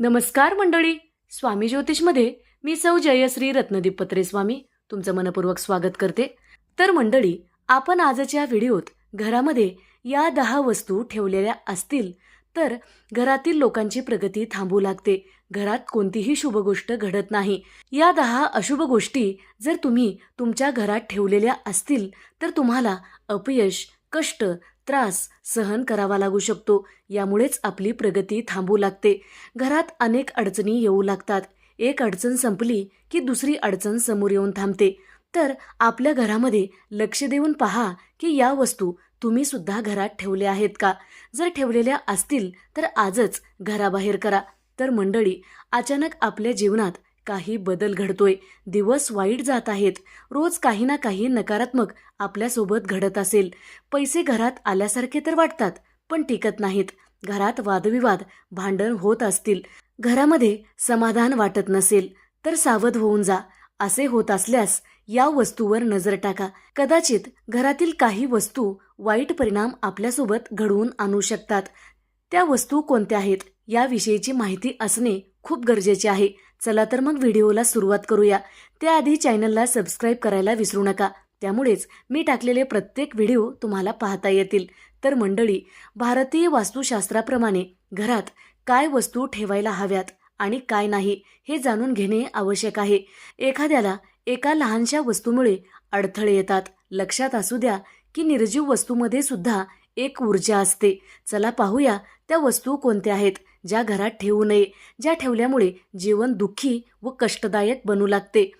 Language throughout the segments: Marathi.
नमस्कार मंडळी स्वामी ज्योतिषमध्ये मी सौ जयश्री रत्नदीप पत्रे स्वामी तुमचं मनपूर्वक स्वागत करते. तर मंडळी आपण आजच्या व्हिडिओत घरामध्ये या दहा वस्तू ठेवलेल्या असतील तर घरातील लोकांची प्रगती थांबू लागते. घरात कोणतीही शुभ गोष्ट घडत नाही. या दहा अशुभ गोष्टी जर तुम्ही तुमच्या घरात ठेवलेल्या असतील तर तुम्हाला अपयश कष्ट त्रास सहन करावा लागू शकतो. यामुळेच आपली प्रगती थांबू लागते. घरात अनेक अडचणी येऊ लागतात. एक अडचण संपली की दुसरी अडचण समोर येऊन थांबते. तर आपल्या घरामध्ये लक्ष देऊन पहा की या वस्तू तुम्ही सुद्धा घरात ठेवल्या आहेत का? जर ठेवलेल्या असतील तर आजच घराबाहेर करा. तर मंडळी अचानक आपल्या जीवनात काही बदल घडतोय. दिवस वाईट जात आहेत. रोज काही ना काही नकारात्मक आपल्यासोबत घडत असेल. पैसे घरात आल्यासारखे तर वाटतात पण टिकत नाहीत. घरात वादविवाद भांडण होत असतील. घरामध्ये समाधान वाटत नसेल तर सावध होऊन जा. असे होत असल्यास या वस्तूवर नजर टाका. कदाचित घरातील काही वस्तू वाईट परिणाम आपल्यासोबत घडवून आणू शकतात. त्या वस्तू कोणत्या आहेत याविषयीची माहिती असणे खूप गरजेचे आहे. चला तर मग व्हिडिओला सुरुवात करूया. त्याआधी चॅनलला सबस्क्राईब करायला विसरू नका. त्यामुळेच मी टाकलेले प्रत्येक व्हिडिओ तुम्हाला पाहता येतील. तर मंडळी भारतीय वास्तुशास्त्राप्रमाणे घरात काय वस्तू ठेवायला हव्यात आणि काय नाही हे जाणून घेणे आवश्यक आहे. एखाद्याला एका लहानशा वस्तूमुळे अडथळे येतात. लक्षात असू द्या की निर्जीव वस्तूमध्ये सुद्धा एक ऊर्जा असते. चला पाहूया त्या वस्तू कोणत्या आहेत ज्या घरात ठेवू नये ज्या ठेवल्यामुळे जीवन दुःखी व कष्टदायक बनू लागते.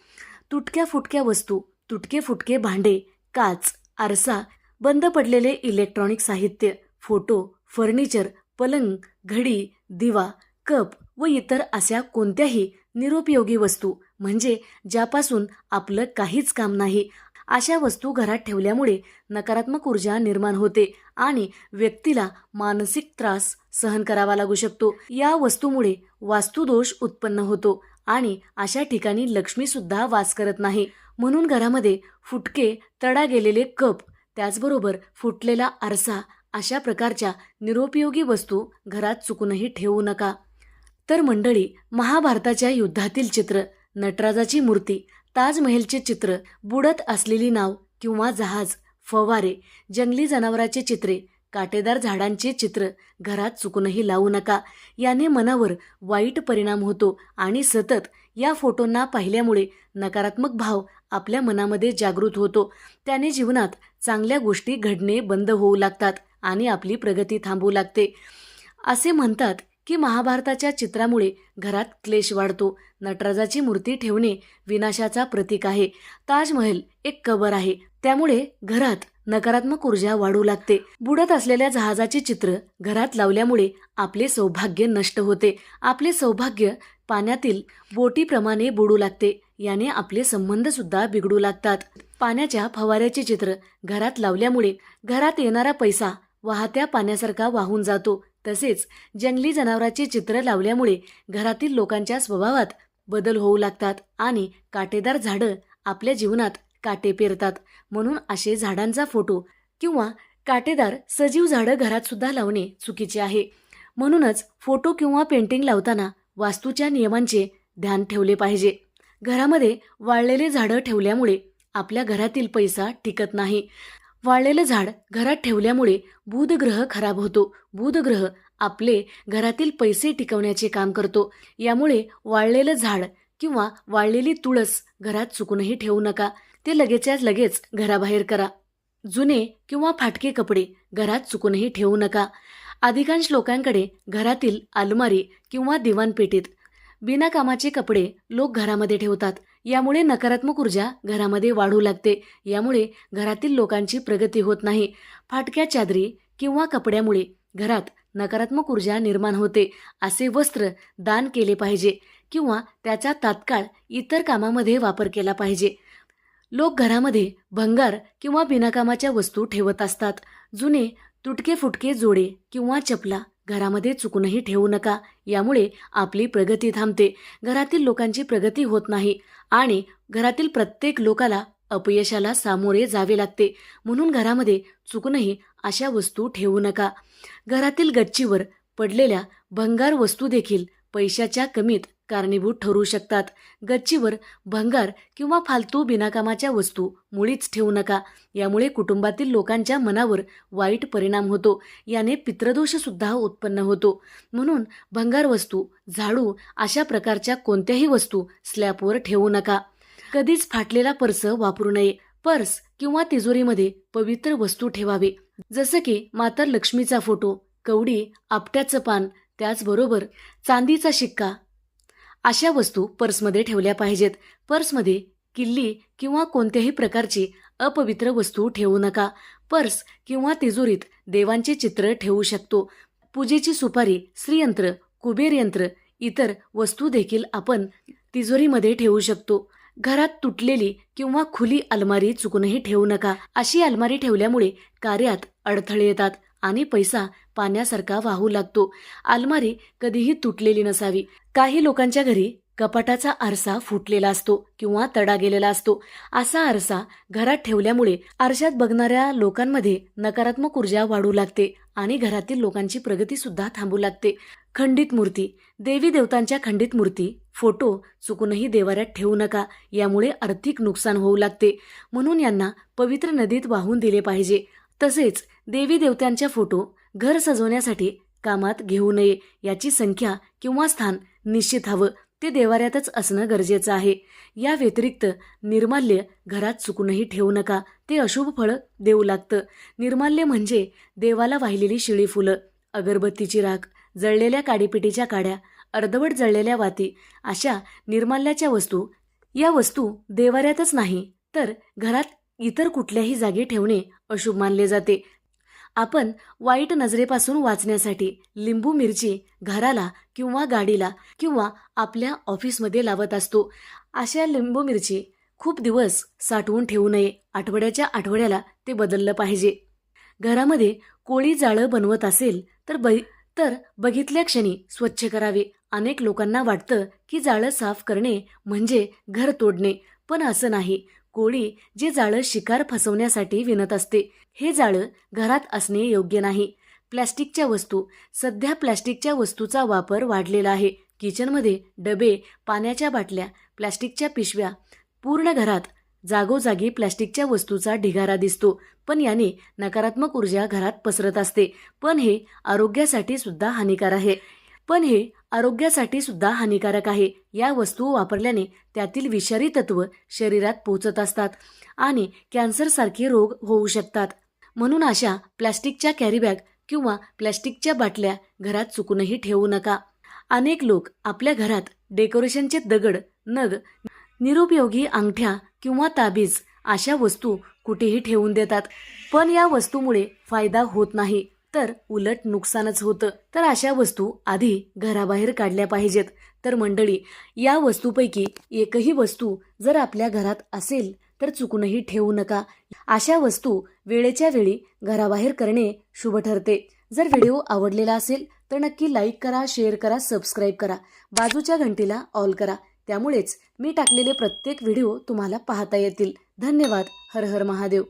तुटक्या फुटक्या वस्तू तुटके फुटके भांडे काच आरसा बंद पडलेले इलेक्ट्रॉनिक साहित्य फोटो फर्निचर पलंग घडी दिवा कप व इतर अशा कोणत्याही निरुपयोगी वस्तू म्हणजे ज्यापासून आपलं काहीच काम नाही अशा वस्तू घरात ठेवल्यामुळे नकारात्मक ऊर्जा निर्माण होते आणि व्यक्तीला मानसिक त्रास सहन करावा लागू शकतो. या वस्तूमुळे वास्तुदोष उत्पन्न होतो आणि अशा ठिकाणी लक्ष्मी सुद्धा वास करत नाही. म्हणून घरामध्ये फुटके तडा गेलेले कप त्याचबरोबर फुटलेला आरसा अशा प्रकारच्या निरुपयोगी वस्तू घरात चुकूनही ठेवू नका. तर मंडळी महाभारताच्या युद्धातील चित्र नटराजाची मूर्ती ताजमहलचे चित्र बुडत असलेली नाव किंवा जहाज फवारे जंगली जनावराचे चित्रे काटेदार झाडांचे चित्र घरात चुकूनही लावू नका. याने मनावर वाईट परिणाम होतो आणि सतत या फोटोंना पाहिल्यामुळे नकारात्मक भाव आपल्या मनामध्ये जागृत होतो. त्याने जीवनात चांगल्या गोष्टी घडणे बंद होऊ लागतात आणि आपली प्रगती थांबू लागते. असे म्हणतात की महाभारताच्या चित्रामुळे घरात क्लेश वाढतो. नटराजाची मूर्ती ठेवणे विनाशाचा प्रतीक आहे. ताजमहल एक कबर आहे. त्यामुळे घरात नकारात्मक ऊर्जा वाढू लागते. बुडत असलेल्या जहाजाचे चित्र घरात लावल्यामुळे आपले सौभाग्य नष्ट होते. आपले सौभाग्य पाण्यातील बोटीप्रमाणे बुडू लागते. याने आपले संबंध सुद्धा बिघडू लागतात. पाण्याच्या फवाऱ्याचे चित्र घरात लावल्यामुळे घरात येणारा पैसा वाहत्या पाण्यासारखा वाहून जातो. तसेच जंगली जनावराचे चित्र लावल्यामुळे घरातील लोकांच्या स्वभावात बदल होऊ लागतात आणि काटेदार झाडं आपल्या जीवनात काटे पेरतात. म्हणून असे झाडांचा फोटो किंवा काटेदार सजीव झाडं घरात सुद्धा लावणे चुकीचे आहे. म्हणूनच फोटो किंवा पेंटिंग लावताना वास्तूच्या नियमांचे ध्यान ठेवले पाहिजे. घरामध्ये वाळलेले झाडं ठेवल्यामुळे आपल्या घरातील पैसा टिकत नाही. वाळलेलं झाड घरात ठेवल्यामुळे बुधग्रह खराब होतो. बुधग्रह आपले घरातील पैसे टिकवण्याचे काम करतो. यामुळे वाळलेलं झाड किंवा वाळलेली तुळस घरात चुकूनही ठेवू नका. ते लगेचच लगेच घराबाहेर करा. जुने किंवा फाटके कपडे घरात चुकूनही ठेवू नका. अधिकांश लोकांकडे घरातील अलमारी किंवा दिवाणपेटीत बिनाकामाचे कपडे लोक घरामध्ये ठेवतात. यामुळे नकारात्मक ऊर्जा घरामध्ये वाढू लागते. यामुळे घरातील लोकांची प्रगती होत नाही. फाटक्या चादरी किंवा कपड्यामुळे घरात नकारात्मक ऊर्जा निर्माण होते असे वस्त्र दान केले पाहिजे किंवा त्याचा तात्काळ इतर कामामध्ये वापर केला पाहिजे. लोक घरामध्ये भंगार किंवा बिनाकामाच्या वस्तू ठेवत असतात. जुने तुटके फुटके जोडे किंवा चपला घरामध्ये चुकूनही ठेवू नका. यामुळे आपली प्रगती थांबते. घरातील लोकांची प्रगती होत नाही आणि घरातील प्रत्येक लोकाला अपयशाला सामोरे जावे लागते. म्हणून घरामध्ये चुकूनही अशा वस्तू ठेवू नका. घरातील गच्चीवर पडलेल्या भंगार वस्तू देखील पैशाच्या कमीत कारणीभूत ठरू शकतात. गच्चीवर भंगार किंवा फालतू बिनाकामाच्या वस्तू मुळीच ठेवू नका. यामुळे कुटुंबातील लोकांच्या मनावर वाईट परिणाम होतो. याने पितृदोषसुद्धा उत्पन्न होतो. म्हणून भंगार वस्तू झाडू अशा प्रकारच्या कोणत्याही वस्तू स्लॅबवर ठेवू नका. कधीच फाटलेला पर्स वापरू नये. पर्स किंवा तिजोरीमध्ये पवित्र वस्तू ठेवावे. जसं की माता लक्ष्मीचा फोटो कवडी आपट्याचं पान त्याचबरोबर चांदीचा शिक्का अशा वस्तू पर्समध्ये ठेवल्या पाहिजेत. पर्समध्ये किल्ली किंवा कोणत्याही प्रकारची अपवित्र वस्तू ठेवू नका. पर्स किंवा तिजोरीत देवांचे चित्र ठेवू शकतो. पूजेची सुपारी श्रीयंत्र कुबेर यंत्र इतर वस्तू देखील आपण तिजोरीमध्ये ठेवू शकतो. घरात तुटलेली किंवा खुली अलमारी चुकूनही ठेवू नका. अशी अलमारी ठेवल्यामुळे कार्यात अडथळे येतात. आणि पैसा पाण्यासारखा वाहू लागतो. अलमारी कधीही तुटलेली नसावी. काही लोकांच्या घरी कपाटाचा आरसा फुटलेला असतो किंवा तडा गेलेला असतो. असा आरसा घरात ठेवल्यामुळे आरशात बघणाऱ्या लोकांमध्ये नकारात्मक ऊर्जा वाढू लागते आणि घरातील लोकांची प्रगती सुद्धा थांबू लागते. खंडित मूर्ती. देवी देवतांच्या खंडित मूर्ती. फोटो चुकूनही देवाऱ्यात ठेवू नका. यामुळे आर्थिक नुकसान होऊ लागते. म्हणून यांना पवित्र नदीत वाहून दिले पाहिजे. तसेच देवी देवतांच्या फोटो घर सजवण्यासाठी कामात घेऊ नये याची संख्या किंवा स्थान निश्चित हवं. ते देवाऱ्यातच असणं गरजेचं आहे. या व्यतिरिक्त निर्माल्य घरात चुकूनही ठेवू नका. ते अशुभ फळं देऊ लागतं. निर्माल्य म्हणजे देवाला वाहिलेली शिळी फुलं अगरबत्तीची राख जळलेल्या काडीपिटीच्या काड्या अर्धवट जळलेल्या वाती अशा निर्माल्याच्या वस्तू. या वस्तू देवाऱ्यातच नाही तर घरात इतर कुठल्याही जागी ठेवणे अशुभ मानले जाते. आपण वाईट नजरेपासून वाचण्यासाठी लिंबू मिरची घराला किंवा गाडीला किंवा आपल्या ऑफिसमध्ये लावत असतो. अशा लिंबू मिरची खूप दिवस साठवून ठेवू नये. आठवड्याच्या आठवड्याला ते बदललं पाहिजे. घरामध्ये कोळी जाळं बनवत असेल तर बै तर बघितल्या क्षणी स्वच्छ करावे. अनेक लोकांना वाटतं की जाळं साफ करणे म्हणजे घर तोडणे. पण असं नाही. कोळी जे जाळं शिकार फसवण्यासाठी विणत असते. हे जाळं घरात असणे योग्य नाही. प्लॅस्टिकच्या वस्तू सध्या प्लॅस्टिकच्या वस्तूचा वापर वाढलेला आहे. किचनमध्ये डबे पाण्याच्या बाटल्या प्लॅस्टिकच्या पिशव्या पूर्ण घरात जागोजागी प्लॅस्टिकच्या वस्तूचा ढिगारा दिसतो पण याने नकारात्मक ऊर्जा घरात पसरत असते. पण हे आरोग्यासाठी सुद्धा हानिकार आहे. पण हे आरोग्यासाठी सुद्धा हानिकारक आहे. या वस्तू वापरल्याने त्यातील विषारी तत्व शरीरात पोचत असतात आणि कॅन्सरसारखे रोग होऊ शकतात. म्हणून अशा प्लॅस्टिकच्या कॅरीबॅग किंवा प्लॅस्टिकच्या बाटल्या घरात चुकूनही ठेवू नका. अनेक लोक आपल्या घरात डेकोरेशनचे दगड नग निरुपयोगी अंगठ्या किंवा ताबीज अशा वस्तू कुठेही ठेवून देतात. पण या वस्तूमुळे फायदा होत नाही. तर उलट नुकसानच होतं. तर अशा वस्तू आधी घराबाहेर काढल्या पाहिजेत. तर मंडळी या वस्तूपैकी एकही वस्तू जर आपल्या घरात असेल तर चुकूनही ठेवू नका. अशा वस्तू वेळेच्या वेळी घराबाहेर करणे शुभ ठरते. जर व्हिडिओ आवडलेला असेल तर नक्की लाईक करा शेअर करा सबस्क्राईब करा. बाजूच्या घंटीला ऑल करा. त्यामुळेच मी टाकलेले प्रत्येक व्हिडिओ तुम्हाला पाहता येतील. धन्यवाद. हर हर महादेव.